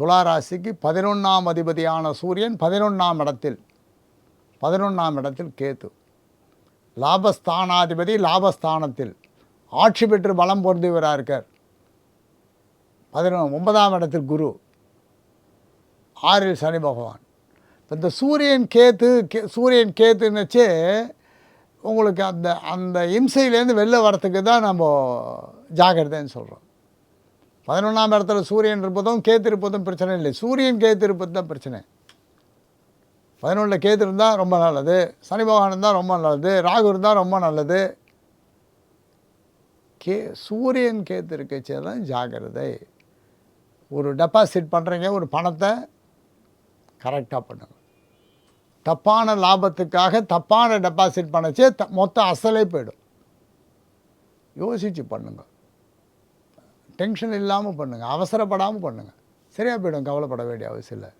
துளாராசிக்கு பதினொன்றாம் அதிபதியான சூரியன் பதினொன்றாம் இடத்தில் பதினொன்றாம் இடத்தில் கேத்து லாபஸ்தானாதிபதி லாபஸ்தானத்தில் ஆட்சி பெற்று பலம் பொருந்தியவராக இருக்கார். பதினொன்று ஒன்பதாம் இடத்தில் குரு. ஆறில் சனி பகவான். இப்போ இந்த சூரியன் கேத்து கே சூரியன் கேத்துன்னுச்சு உங்களுக்கு அந்த அந்த இம்சையிலேருந்து வெளில வரத்துக்கு தான் நம்ம ஜாக்கிரதைன்னு சொல்கிறோம் பதினொன்றாம் இடத்துல சூரியன் இருப்பதும் கேத்து இருப்பதும் பிரச்சனை இல்லை. சூரியன் கேத்து இருப்பது தான் பிரச்சனை. பதினொன்றில் கேத்து இருந்தால் ரொம்ப நல்லது. சனி பகவான் இருந்தால் ரொம்ப நல்லது. ராகு இருந்தால் ரொம்ப நல்லது. கே சூரியன் கேத்து இருக்கச்சே தான் ஜாகிரதை ஒரு டெபாசிட் பண்ணுறீங்க ஒரு பணத்தை கரெக்டாக பண்ணுங்க. தப்பான லாபத்துக்காக தப்பான டெபாசிட் பண்ணச்சே த மொத்த அசலே போயிடும். யோசித்து பண்ணுங்கள் டென்ஷன் இல்லாமல் பண்ணுங்கள் அவசரப்படாமல் பண்ணுங்கள் சரியாக போயிடும். கவலைப்பட வேண்டிய அவசியம் இல்லை.